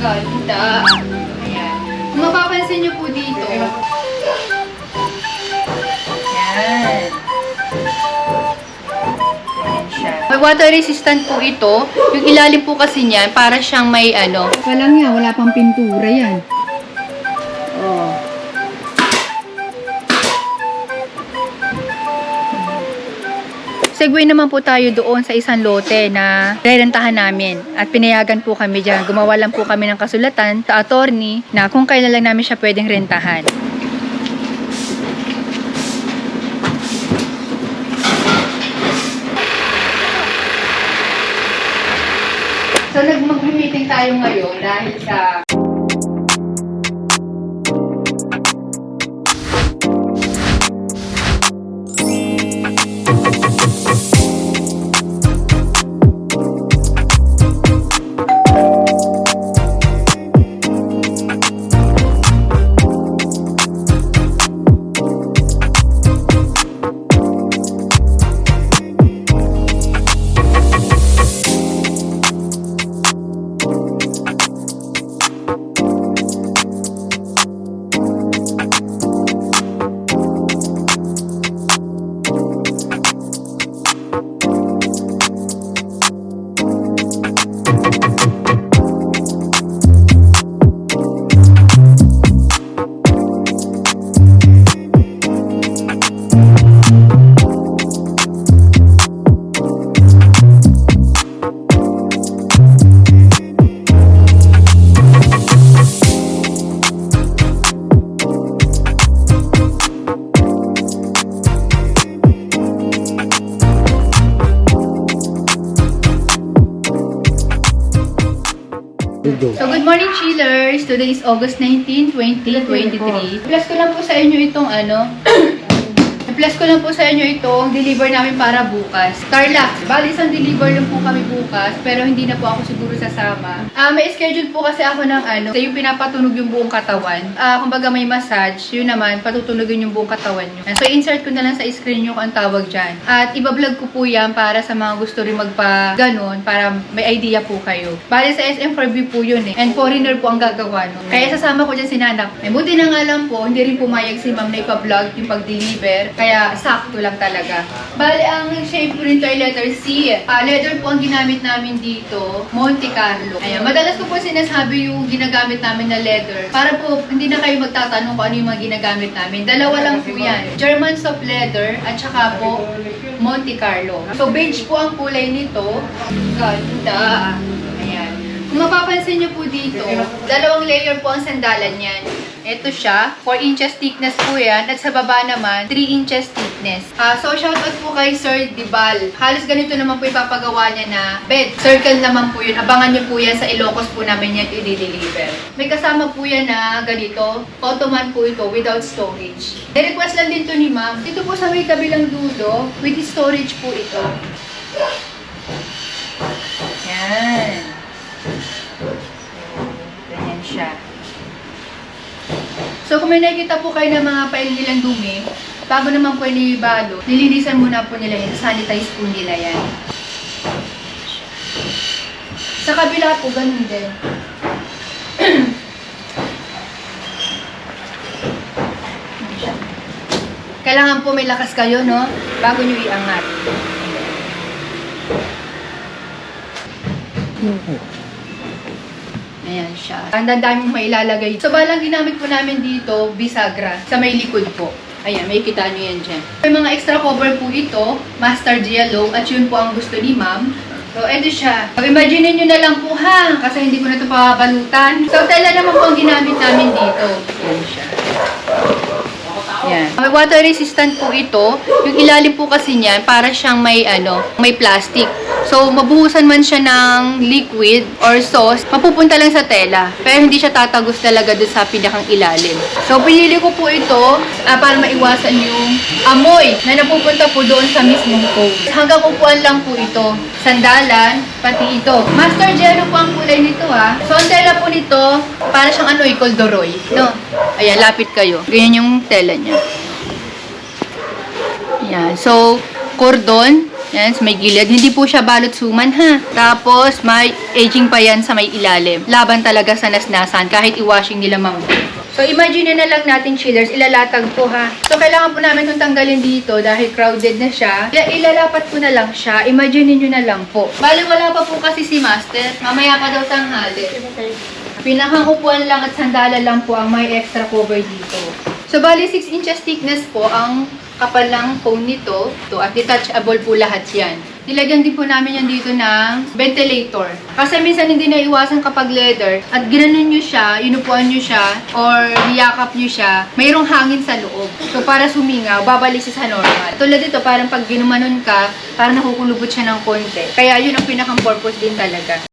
Ganda. Ayan. Kung mapapansin niyo po dito, Yan. Ayan. May water resistant po ito. Yung ilalim po kasi niyan, para siyang may ano. Pa lang yan, wala pang pintura yan. Segway naman po tayo doon sa isang lote na rerentahan namin. At pinayagan po kami dyan. Gumawa lang po kami ng kasulatan sa attorney na kung kailan lang namin siya pwedeng rentahan. So, nag-meeting tayo ngayon dahil sa So, good morning, chillers! Today is August 19, 2023. Plus ko lang po sa inyo itong ano, plus ko lang po sa inyo itong deliver namin para bukas. Carla, bali isang deliver lang po kami bukas, pero hindi na po ako siguro sasama. Ah, may schedule po kasi ako ng ano, yung pinapatunog yung buong katawan. Ah, kumbaga may massage, yun naman, patutunogin yung buong katawan nyo. So, insert ko na lang sa screen nyo kung ang tawag dyan. At ibablog ko po yan para sa mga gusto rin magpa ganon, para may idea po kayo. Bali sa SM for View po yun eh. And foreigner po ang gagawa no. Kaya sasama ko dyan si Nanak. May buti na nga lang po, hindi rin pumayag si ma'am na ipa-vlog yung pag-deliver. Kaya sakto lang talaga. Bali, ang shape po nito ay letter C. Ah, leather po ang ginamit namin dito, Monte Carlo. Ayan, madalas ko po sinasabi yung ginagamit namin na leather. Para po, hindi na kayo magtatanong kung ano yung mga ginagamit namin. Dalawa lang po yan. German soft leather at saka po Monte Carlo. So, beige po ang kulay nito. Ganda. Ayan. Kung mapapansin niyo po dito, dalawang layer po ang sandalan niyan. Ito siya, 4 inches thickness po yan, at sa baba naman, 3 inches thickness. Ah, so, shoutout po kay Sir Dibal. Halos ganito naman po ipapagawa niya na bed. Circle naman po yun. Abangan niyo po yan sa Ilocos po namin yan i-deliver. May kasama po yan na ganito. Ottoman po ito without storage. I-request lang din to ni ma'am. Dito po sa may kabilang dulo, with storage po ito. Yan. Ganyan siya. So, kung may nakikita po kayo ng mga paililang dumi, bago naman po inibalo, nilinisan muna po nila yan. Sanitize po nila yan. Sa kabila po, ganun din. Kailangan po may lakas kayo, no? Bago nyo iangat. Ayan siya. Ang dami mong mailalagay. So, balang ginamit po namin dito, bisagra, sa may likod po. Ayan, may kita nyo yan dyan. May mga extra cover po ito, mustard yellow, at yun po ang gusto ni ma'am. So, eto siya. Imagine nyo na lang po ha, kasi hindi ko na ito pabalutan. So, tela naman po ang ginamit namin dito. Ayan siya. Yan. May water resistant po ito. Yung ilalim po kasi niyan, para siyang may ano, may plastic. So, mabuhusan man siya ng liquid or sauce, mapupunta lang sa tela. Pero hindi siya tatagos talaga doon sa pinakang ilalim. So, pinili ko po ito ah, para maiwasan yung amoy na napupunta po doon sa mismong foam. Hanggang upuan lang po ito. Sandalan, pati ito. Master Jello po ang kulay nito ha. So, ang tela po nito, para siyang ano, ikoldoroy. No? Ayan, lapit kayo. Ganyan yung tela niya. Yan. So, cordon, Yan, sa may gilid. Hindi po siya balot suman ha. Tapos, may aging pa yan sa may ilalim. Laban talaga sa nasnasan kahit i-washing nila mabuti. So, imagine na lang natin chillers, ilalatag po ha. So, kailangan po namin itong tanggalin dito dahil crowded na siya. Ila- ilalapat ko na lang siya. Imagine niyo na lang po. Bali, wala pa po kasi si Master. Mamaya pa daw tanghali. Pinakang upuan lang at sandala lang po ang may extra cover dito. So, bali 6 inches thickness po ang kapal ng foam nito. To, at detachable po lahat yan. Nilagyan din po namin yan dito ng ventilator. Kasi minsan hindi naiwasan kapag leather at ginanon nyo siya, inupuan nyo siya, or niyakap nyo siya, mayroong hangin sa loob. So, para sumingaw, babalik siya sa normal. Tulad dito, parang pag ginumanon ka, parang nakukulubot siya ng konti. Kaya yun ang pinakang purpose din talaga.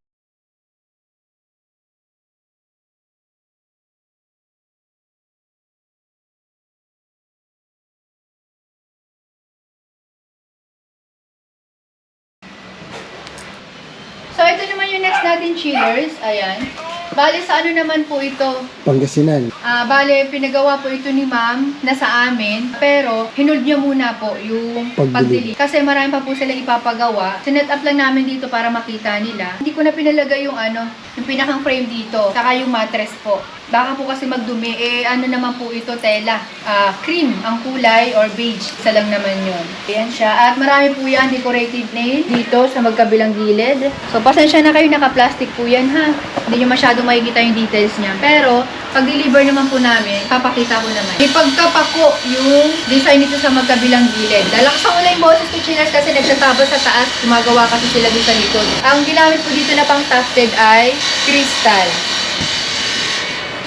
Chillers. Ayan. Bali, sa ano naman po ito? Pangasinan. Ah, bale, pinagawa po ito ni ma'am na sa amin. Pero, hinold niya muna po yung Pagdilig. pagdilig. Kasi marami pa po silang ipapagawa. Sinet up lang namin dito para makita nila. Hindi ko na pinalagay yung ano, yung pinakang frame dito. Saka yung mattress po. Baka po kasi magdumi. Eh, ano naman po ito, tela. Ah, cream ang kulay or beige. Isa lang naman yun. Ayan siya. At marami po yan decorative nail dito sa magkabilang gilid. So, pasensya na kayo, naka-plastic po yan ha. Hindi nyo masyadong makikita yung details niya. Pero, pag deliver naman po namin, papakita ko naman. Ipagkapako yung design nito sa magkabilang gilid. Dalakas ang ulay boses to chinas kasi nagsasabot sa taas. Gumagawa kasi sila dito sa likod. Ang ginamit po dito na pang tufted ay crystal.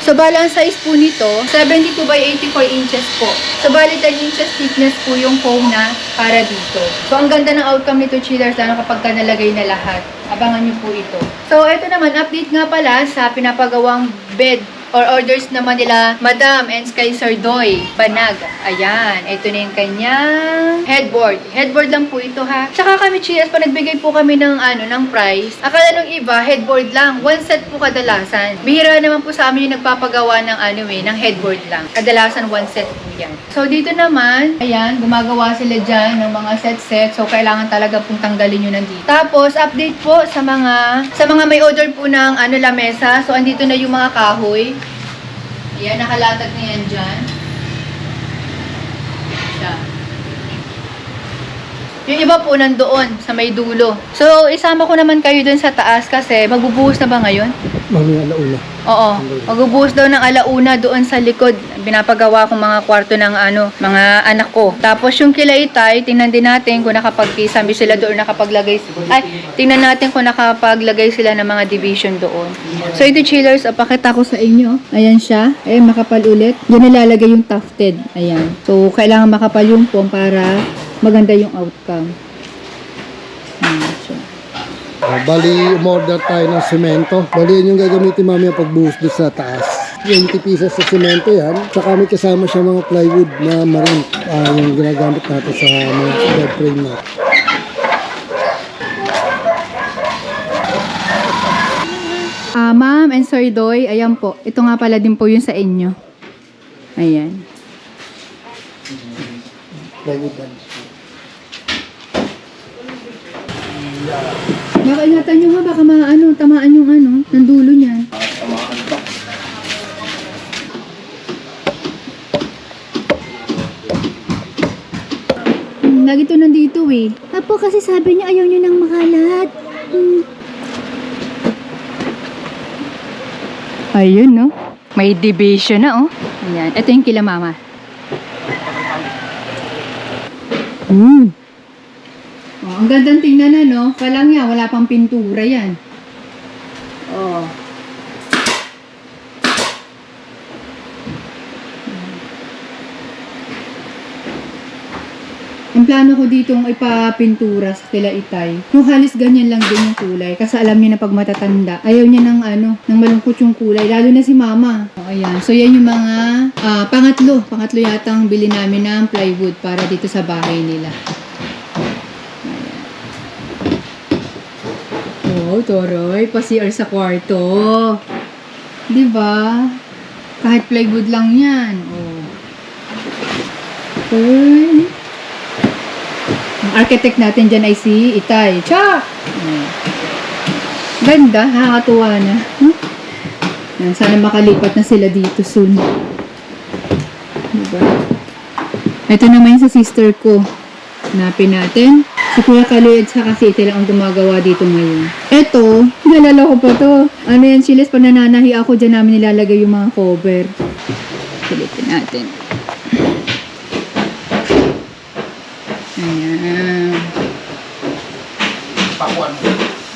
So, bali ang size po nito, 72 by 84 inches po. So, bali 10 inches thickness po yung foam na para dito. So, ang ganda ng outcome nito, chillers, lalo kapag ka nalagay na lahat. Abangan nyo po ito. So, ito naman, update nga pala sa pinapagawang bed or orders naman nila Madam and Sky Sardoy Banag. Ayan, ito na yung kanyang headboard. Headboard lang po ito ha. Tsaka kami cheers, pa nagbigay po kami ng ano, ng price. Akala nung iba, headboard lang. One set po kadalasan. Bihira naman po sa amin yung nagpapagawa ng ano eh, ng headboard lang. Kadalasan one set po yan. So dito naman, ayan, gumagawa sila dyan ng mga set-set. So kailangan talaga pong tanggalin yun nandito. Tapos, update po sa mga sa mga may order po ng ano lamesa. So andito na yung mga kahoy. Ayan, nakalatag na yan dyan. Siya. Yung iba po nandoon sa may dulo. So, isama ko naman kayo dun sa taas kasi magbubuhos na ba ngayon? Mamaya alauna. Oo. Magbubuhos daw ng alauna doon sa likod. Binapagawa kong mga kwarto ng ano, mga anak ko. Tapos yung kila itay, tingnan din natin kung nakapagkisambi sila doon nakapaglagay. Ay, tingnan natin kung nakapaglagay sila ng mga division doon. So ito chillers, apakita ko sa inyo. Ayan siya. Ayan, makapal ulit. Doon nilalagay yung tufted. Ayan. So, kailangan makapal yung foam para maganda yung outcome. Ah, bali, umorder tayo ng semento. Bali, yun yung gagamitin mamaya pagbuhos doon sa taas. 20 pieces sa semento yan. Tsaka may kasama siya mga plywood na maroon. Ah, yung ginagamit natin sa mga bed frame na. Ah, ma'am and Sir Doy, ayan po. Ito nga pala din po yun sa inyo. Ayan. Plywood yan. Baka ingatan nyo ha, baka maano, tamaan yung ano, ng dulo niya. Lagi to nandito eh. Apo, kasi sabi niya ayaw niyo nang makalat. Hmm. Ayun no. May division na oh. Ayan. Ito yung kila mama. Hmm. Oh, ang gandang tingnan na no. Palang yan, wala pang pintura yan. Oh. Ang plano ko dito ang ipapintura sa kila itay. Yung halos ganyan lang din yung kulay. Kasi alam niya na pag matatanda, ayaw niya ng ano, ng malungkot yung kulay. Lalo na si mama. O, ayan. So, yan yung mga ah, pangatlo. Pangatlo yata ang bili namin ng plywood para dito sa bahay nila. Oh, Toroy. Pa-CR sa kwarto. Di ba? Kahit plywood lang yan. Oh. Uy. Architect natin dyan ay si Itay. Cha! Ganda, nakakatuwa na. Hmm? Yan, sana makalipat na sila dito soon. Diba? Ito naman yung sa sister ko. Hanapin natin. Si Kuya Kaloy at saka si Ite lang ang gumagawa dito ngayon. Ito, nalala ko pa to. Ano yan, Chiles, pag nananahi ako, dyan namin nilalagay yung mga cover. Silipin natin. Ayan.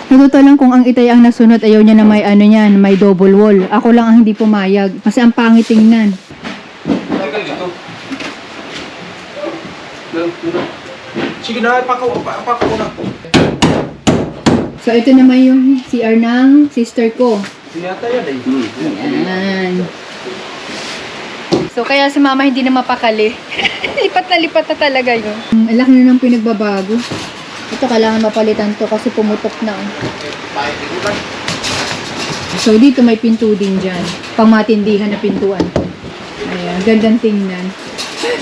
Natuto lang kung ang itay ang nasunod, ayaw niya na may ano yan, may double wall. Ako lang ang hindi pumayag. Kasi ang pangit tingnan. Tagal dito. Sige na, pakaw, pa- pakaw na. So, ito naman yung CR ng sister ko. Sinata yan eh. Ayan. So, kaya si mama hindi na mapakali. lipat na lipat na talaga yun. Mm, Ang laki na ng pinagbabago. Ito, kailangan mapalitan to kasi pumutok na. oh. So, dito may pinto din dyan. Pang matindihan na pintuan. Ayan, gandang tingnan.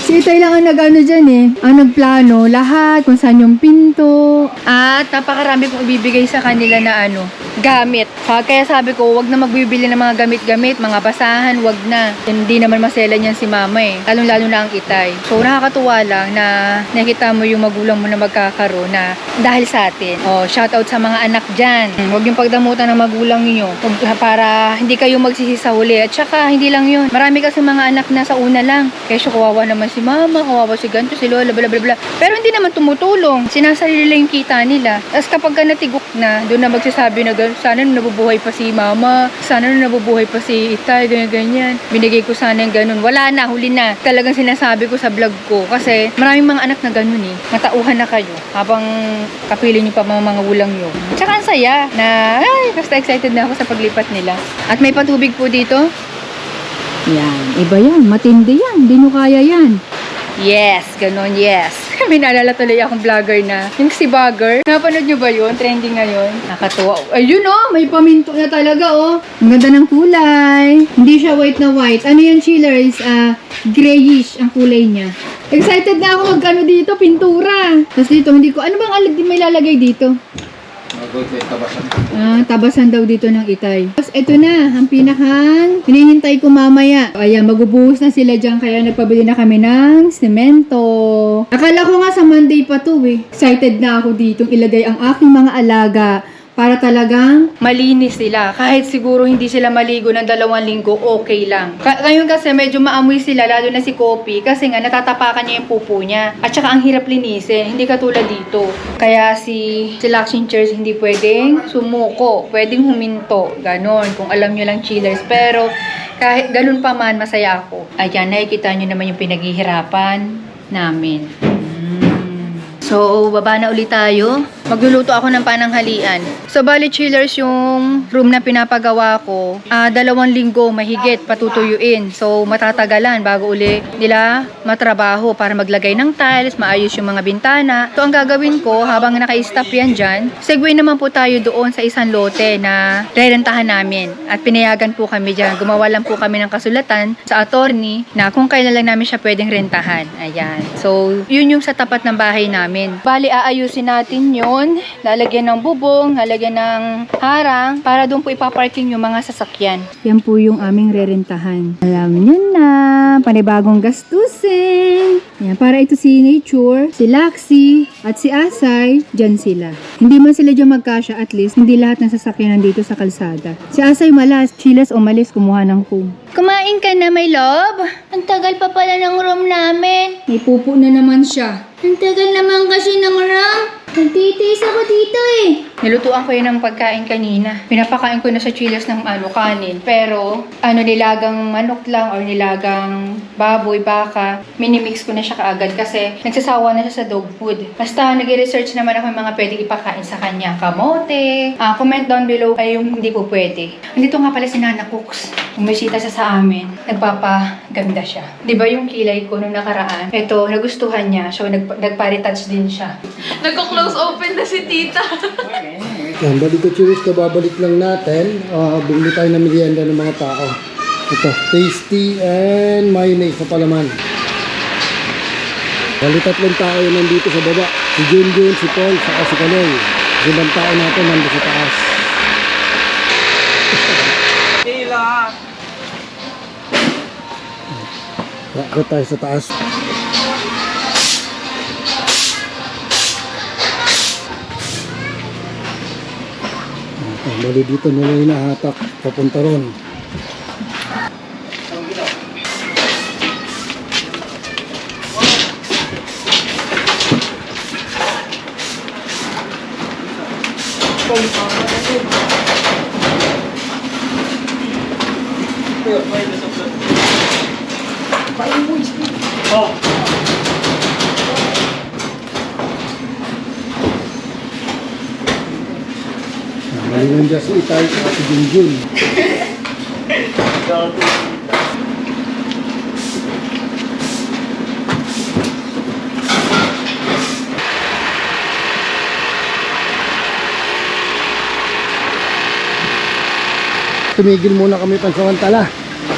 Si Itay lang ang nag-ano dyan eh. Ang nagplano, lahat, kung saan yung pinto. At napakarami kong ibibigay sa kanila na ano, gamit. Ha, kaya sabi ko, wag na magbibili ng mga gamit-gamit, mga basahan, wag na. Hindi naman masela niyan si mama eh. Lalong-lalo na ang itay. So nakakatuwa lang na nakita mo yung magulang mo na magkakaroon na dahil sa atin. Oh, shout out sa mga anak dyan. Huwag yung pagdamutan ng magulang niyo Huwag- para hindi kayo magsisi sa huli. At saka, hindi lang yun. Marami kasi mga anak na sa una lang. Kaya kawawa naman si mama, kawawa si ganito, si lola, bla bla bla. Pero hindi naman tumutulong. Sinasarili nila yung kita nila. Tapos kapag ka natigok na, doon na magsasabi na sana nabubuhay pa si mama, sana nabubuhay pa si itay, ganyan ganyan. Binigay ko sana yung ganun. Wala na, huli na. Talagang sinasabi ko sa vlog ko. Kasi maraming mga anak na ganun eh. Matauhan na kayo habang kapili niyo pa mga mga ulang nyo. Tsaka ang saya na, ay, basta excited na ako sa paglipat nila. At may patubig po dito. Yan, iba yan. Matindi yan. Hindi nyo kaya yan. Yes, ganun, yes. May naalala tuloy akong vlogger na, yung si Bagger. Napanood nyo ba yun? Trending ngayon. Nakatuwa. Ayun oh, may paminto na talaga oh. Ang ganda ng kulay. Hindi siya white na white. Ano yung chillers? Ah, grayish ang kulay niya. Excited na ako magkano dito, pintura. Tapos dito, hindi ko, ano bang alag din may lalagay dito? Ah, tabasan daw dito ng itay. Tapos ito na, ang pinakang hinihintay ko mamaya. Ayan, magbubuhos na sila dyan kaya nagpabili na kami ng semento. Akala ko nga sa Monday pa to eh. Excited na ako dito ilagay ang aking mga alaga para talagang Malinis sila. Kahit siguro hindi sila maligo ng dalawang linggo, okay lang. Ka- ngayon kasi medyo maamoy sila, lalo na si Kopi, kasi nga natatapakan niya yung pupo niya. At saka ang hirap linisin, hindi katulad dito. Kaya si, Lakshin Chairs hindi pwedeng sumuko, pwedeng huminto. Ganon, kung alam nyo lang chillers. Pero kahit ganun pa man, masaya ako. Ayan, nakikita nyo naman yung pinaghihirapan namin. Mm. So, baba na ulit tayo. Magluluto ako ng pananghalian. So, bali chillers yung room na pinapagawa ko. ah dalawang linggo mahigit patutuyuin. So, matatagalan bago uli nila matrabaho para maglagay ng tiles, maayos yung mga bintana. So, ang gagawin ko habang naka-stop yan dyan, segue naman po tayo doon sa isang lote na rerentahan namin. At pinayagan po kami dyan. Gumawa lang po kami ng kasulatan sa attorney na kung kailan lang namin siya pwedeng rentahan. Ayan. So, yun yung sa tapat ng bahay namin. Bali, aayusin natin yon Lalagyan ng bubong, lalagyan ng harang para doon po ipaparking yung mga sasakyan. yan po yung aming rerentahan. Alam nyo na, panibagong gastusin. Yan, para ito si Nature, si Laxi, at si Asay, dyan sila. Hindi man sila dyan magkasya, at least hindi lahat ng sasakyan nandito sa kalsada. Si Asay malas, chilas umalis, kumuha ng home. Kumain ka na, my love? Ang tagal pa pala ng room namin. May pupo na naman siya. Ang tagal naman kasi ng room. Nagtitiis ako dito eh. Nilutuan ko yun ng pagkain kanina. Pinapakain ko na sa chiles ng ano, kanin. Pero, ano, nilagang manok lang or nilagang baboy, baka, minimix ko na siya kaagad kasi nagsasawa na siya sa dog food. Basta, nag-research naman ako ng mga pwedeng ipakain sa kanya. Kamote. Ah, comment down below ay yung hindi po pwede. Nandito nga pala si Nana Cooks. Bumisita siya sa amin. Nagpapaganda siya. Di ba yung kilay ko nung nakaraan? Ito, nagustuhan niya. So, nag nagpa-retouch din siya. Nagko-close open na si tita. Yan, balik ko churros, kababalik lang natin. Uh, bumili tayo ng merienda ng mga tao. Ito, tasty and mayonnaise sa palaman. Bali tatlong tao yun nandito sa baba. Si Junjun, si Paul, saka si Kaloy. Limang tao natin nandun sa taas. Tila. Rakot tayo sa taas. Bali dito nila hinahatak papunta ron. Ah, Bali nandiyan si Itay at si Junjun. Tumigil muna kami pansamantala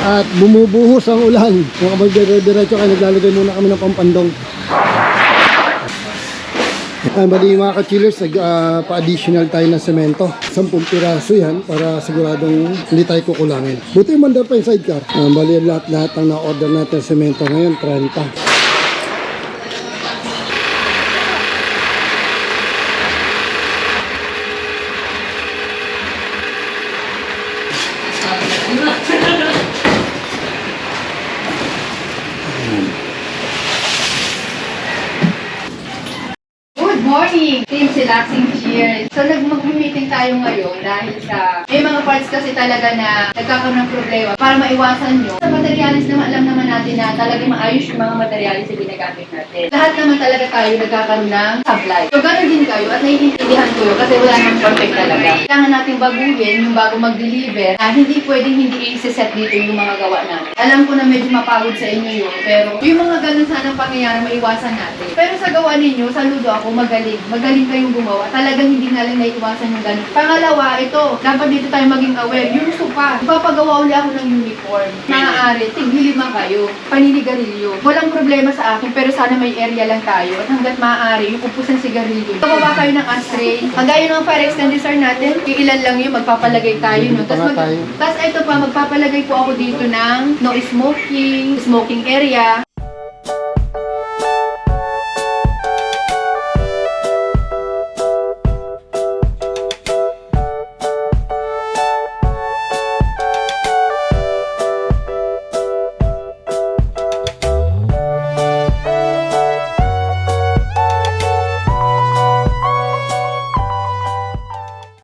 at bumubuhos ang ulan. Kung kapag dire-diretso kayo, naglalagay muna kami ng pampandong. Ah, bali mga ka-chillers, ah, pa-additional tayo ng semento. 10 piraso yan para siguradong hindi tayo kukulangin. Buti yung mandar pa yung sidecar. Ah, bali lahat-lahat ang na-order natin semento ngayon, 30. Good morning! Team Relaxing Cheers! So, nag-meeting tayo ngayon dahil sa may mga parts kasi talaga na nagkakaroon ng problema para maiwasan nyo. Sa materialis naman, alam naman natin na talagang maayos yung mga materialis na ginagamit natin. Lahat naman talaga tayo nagkakaroon ng supply. So, gano'n din kayo at naiintindihan ko yun kasi wala namang perfect talaga. Kailangan natin baguhin yung bago mag-deliver na hindi pwedeng hindi i-set dito yung mga gawa natin. Alam ko na medyo mapagod sa inyo yun, pero yung mga ganun sanang pangyayari, maiwasan natin. Pero sa gawa ninyo, saludo ako, magaling. Magaling kayong gumawa. Talagang hindi na lang naiiwasan yung ganun. Pangalawa, ito, dapat dito tayo maging aware. Yung supa, ipapagawa uli ako ng uniform. Maaari, tiglilima kayo. Paninigarilyo. Walang problema sa akin, pero sana may area lang tayo. At hanggat maaari, yung upos ng sigarilyo. Pababa kayo ng ashtray. Kagaya ng fire extinguisher natin, ilan lang yun, magpapalagay tayo. No? Tapos, mag- tayo. tapos ito pa, magpapalagay po ako dito ng no smoking, smoking area.